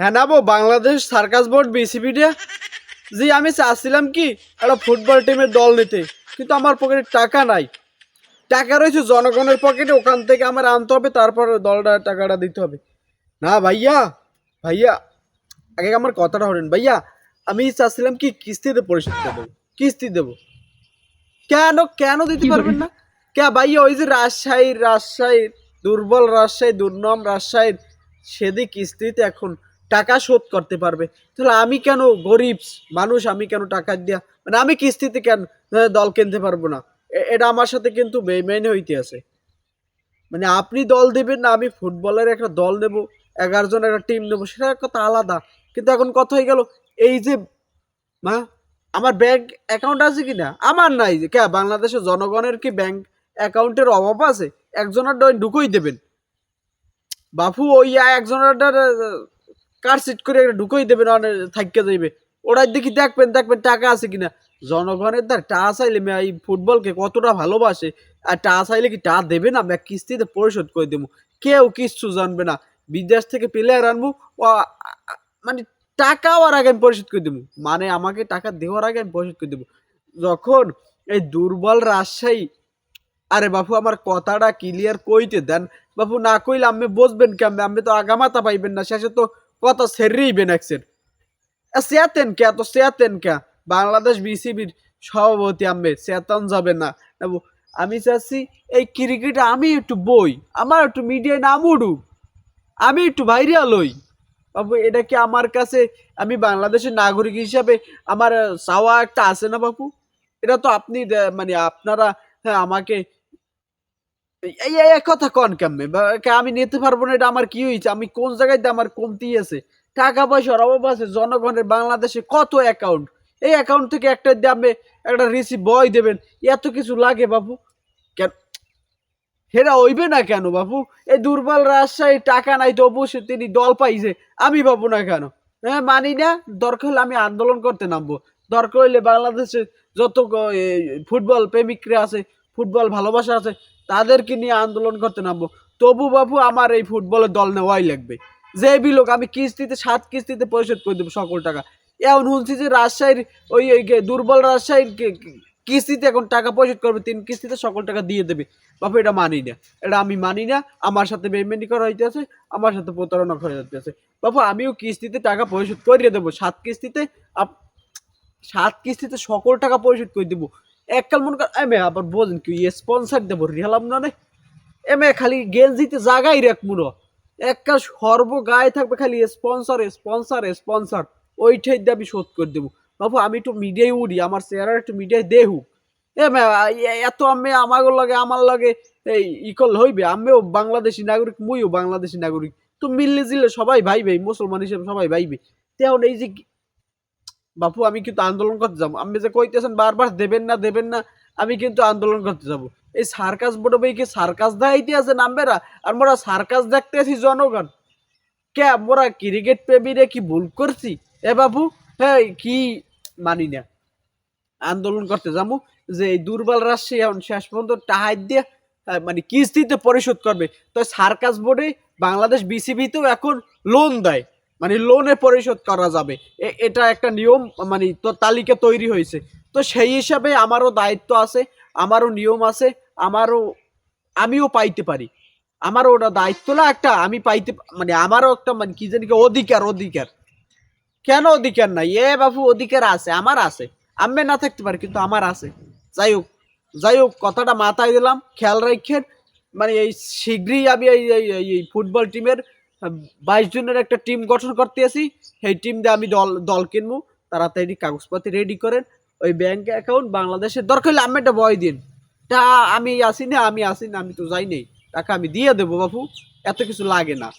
হ্যাঁ না Bangladesh circus board বিসিবিটা জি আমি চাচ্ছিলাম কি? একটা ফুটবল টিমের দল নিতে। কিন্তু আমার পকেটে টাকা নাই। টাকা রয়েছে জনগণের পকেটে ওখান থেকে আমার আনতে হবে তারপর দলটা টাকাটা দিতে হবে। না ভাইয়া ভাইয়া আগে আমার কথাটা হলেন ভাইয়া আমি চাচ্ছিলাম কি কিস্তিতে পরিশোধ করে দেবো। কিস্তি দেবো। কেন কেন দিতে পারবেন না? কে ভাইয়া ওই যে রাজশাহীর রাজশাহীর দুর্বল রাজশাহী দুর্নম রাজশাহীর সেদি কিস্তিতে এখন টাকা শোধ করতে পারবে। তাহলে আমি কেন গরিব মানুষ, আমি কেন টাকা দিয়া? মানে আমি কিস্তিতে কেন দল কিনতে পারব না? এটা আমার সাথে কিন্তু বেমাইনে হইতে আছে। মানে আপনি দল দিবেন না, আমি ফুটবলের একটা দল নেব, এগারো জন একটা টিম নেব, সেটা কথা আলাদা। কিন্তু এখন কথা হয়ে গেল, এই যে, মা, আমার ব্যাংক অ্যাকাউন্ট আছে কি না আমার নাই যে। কে, বাংলাদেশের জনগণের কি ব্যাংক অ্যাকাউন্টের অভাব আছে? একজনের ঢুকোই দেবেন। বাপু, ওই একজনের কার সিট করে ঢুকোই দেবেন অনেক থাকতে যাইবে। ওরাই দেখি দেখবেন দেখবেন টাকা আছে কিনা। জনগণের দ্বার টা চাইলে মেয়ে এই ফুটবলকে কতটা ভালোবাসে, আর টা চাইলে কি টা দেবে না? আমি কিস্তিতে পরিশোধ করে দেবো। কেউ কিচ্ছু জানবে না। বিদেশ থেকে প্লেয়ার আনব মানে টাকাও আর আগে আমি পরিশোধ করে দেবো। মানে আমাকে টাকা দেওয়ার আগে আমি পরিশোধ করে দেবো। যখন এই দুর্বল রাজশাহী, আরে বাপু আমার কথাটা ক্লিয়ার কইতে দেন। বাপু না কইলে আমি বুঝবেন কেমন আমি তো আগামাতা পাইবেন না। শেষে তো কথা সেরিবেন একসের সেতেন কে? তো সেতেন কে? বাংলাদেশ বিসিবির সভাপতি আমি সেতন যাবে না। আমি চাচ্ছি এই ক্রিকেট আমি একটু বই, আমার একটু মিডিয়ায় নাম উঠুক আমি একটু ভাইরাল হই। বাবু, এটা কি আমার কাছে আমি বাংলাদেশের নাগরিক হিসাবে আমার চাওয়া একটা আছে না বাবু এটা তো আপনি মানে আপনারা হ্যাঁ আমাকে এই এই কথা কন কেমনে? আমি নিতে পারব না, এটা আমার কি হয়েছে আমি কোন জায়গায় আমার কমতি আছে? টাকা পয়সার অভাব আছে, জনগণের বাংলাদেশে কত অ্যাকাউন্ট এই অ্যাকাউন্ট থেকে একটা দামে একটা রিসিভ বয় দেবেন। এত কিছু লাগে বাবু কেন? হেরা হইবে না কেন বাবু এই দুর্বল রাজশাহী টাকা নাই তো অবশ্যই তিনি দল পাইছে। আমি পাবো না কেন? হ্যাঁ মানি না, দরকার হলে আমি আন্দোলন করতে নামবো। দরকার হইলে বাংলাদেশে যত ফুটবল প্রেমিকরা আছে ফুটবল ভালোবাসা আছে, তাদেরকে নিয়ে আন্দোলন করতে নামবো। তবু বাবু, আমার এই ফুটবলের দল নেওয়াই লাগবে। যে বিলোক, আমি কিস্তিতে, সাত কিস্তিতে পরিশোধ করে দেবো সকল টাকা। এমন শুনছি যে রাজশাহীর ওই ওই দুর্বল রাজশাহীর কিস্তিতে এখন টাকা পরিশোধ করবে, তিন কিস্তিতে সকল টাকা দিয়ে দেবে। বাপু, এটা মানি না। এটা আমি মানি না। আমার সাথে বেমেনি করা হইতেছে, আমার সাথে প্রতারণা করা যাইতেছে বাপু, আমিও কিস্তিতে টাকা পরিশোধ করিয়ে দেবো। সাত কিস্তিতে সাত কিস্তিতে সকল টাকা পরিশোধ করে দেবো। এককাল মনে কর, এমে আবার বোঝেন কি স্পন্সার দেবো, রিহালাম না নে? এমে খালি গেঞ্জিতে জাগাই রাখ মুনো একটা সর্ব গায়ে থাকবে খালি স্পন্সর স্পন্সর স্পন্সর ওইটাই দিয়ে আমি শোধ করে দেবো। বাবু, আমি একটু মিডিয়ায় উড়ি, আমার চেহারা একটু মিডিয়ায় দেহু। এ, এত আমি আমার লাগে আমার লাগে এই ইকল হইবে? আমিও বাংলাদেশি নাগরিক, মুইও বাংলাদেশি নাগরিক। তো মিললে জিলে সবাই ভাই ভাই মুসলমান হিসেবে সবাই ভাইবে। তেমন এই যে বাপু, আমি কিন্তু আন্দোলন করতে যাব। আপনি যে কইতেছেন বারবার দেবেন না দেবেন না, আমি কিন্তু আন্দোলন করতে যাব। এই সার্কাস বোর্ডে বই কি সার্কাস দেখাইতে আছে নামবেরা আর মোরা সার্কাস দেখতে আছি জনগণ। কে মোরা ক্রিকেট প্রেমীরে কি ভুল করছি? এ বাবু হ্যাঁ কি মানি না। আন্দোলন করতে যাব যে এই দুর্বল রাশি এখন শেষ পর্যন্ত টাহাই দিয়ে মানে কিস্তিতে পরিশোধ করবে। তো সার্কাস বোর্ডে বাংলাদেশ বিসিবিতেও এখন লোন দেয়। মানে লোনে পরিশোধ করা যাবে। এটা একটা নিয়ম মানে তালিকা তৈরি হয়েছে। তো সেই হিসাবে আমারও দায়িত্ব আছে, আমারও নিয়ম আছে, আমারও, আমিও পাইতে পারি। আমারও ওটা দায়িত্ব না, একটা আমি পাইতে মানে আমারও একটা মানে কি জানি অধিকার অধিকার। কেন অধিকার নাই? এ বাবু, অধিকার আছে, আমার আছে। আমি না থাকতে পারি, কিন্তু আমার আছে। যাই হোক যাই হোক, কথাটা মাথায় দিলাম, খেয়াল রাখেন। মানে এই শীঘ্রই আমি এই ফুটবল টিমের বাইশ জনের একটা টিম গঠন করতে আসি। সেই টিম দিয়ে আমি দল দল কিনবো। তাড়াতাড়ি কাগজপত্র রেডি করেন। ওই ব্যাংক অ্যাকাউন্ট বাংলাদেশের দরকার হলে আমি একটা বয় দিন। তা আমি আসি না, আমি আসি না, আমি তো যাই নেই। টাকা আমি দিয়ে দেবো বাপু। এত কিছু লাগে না।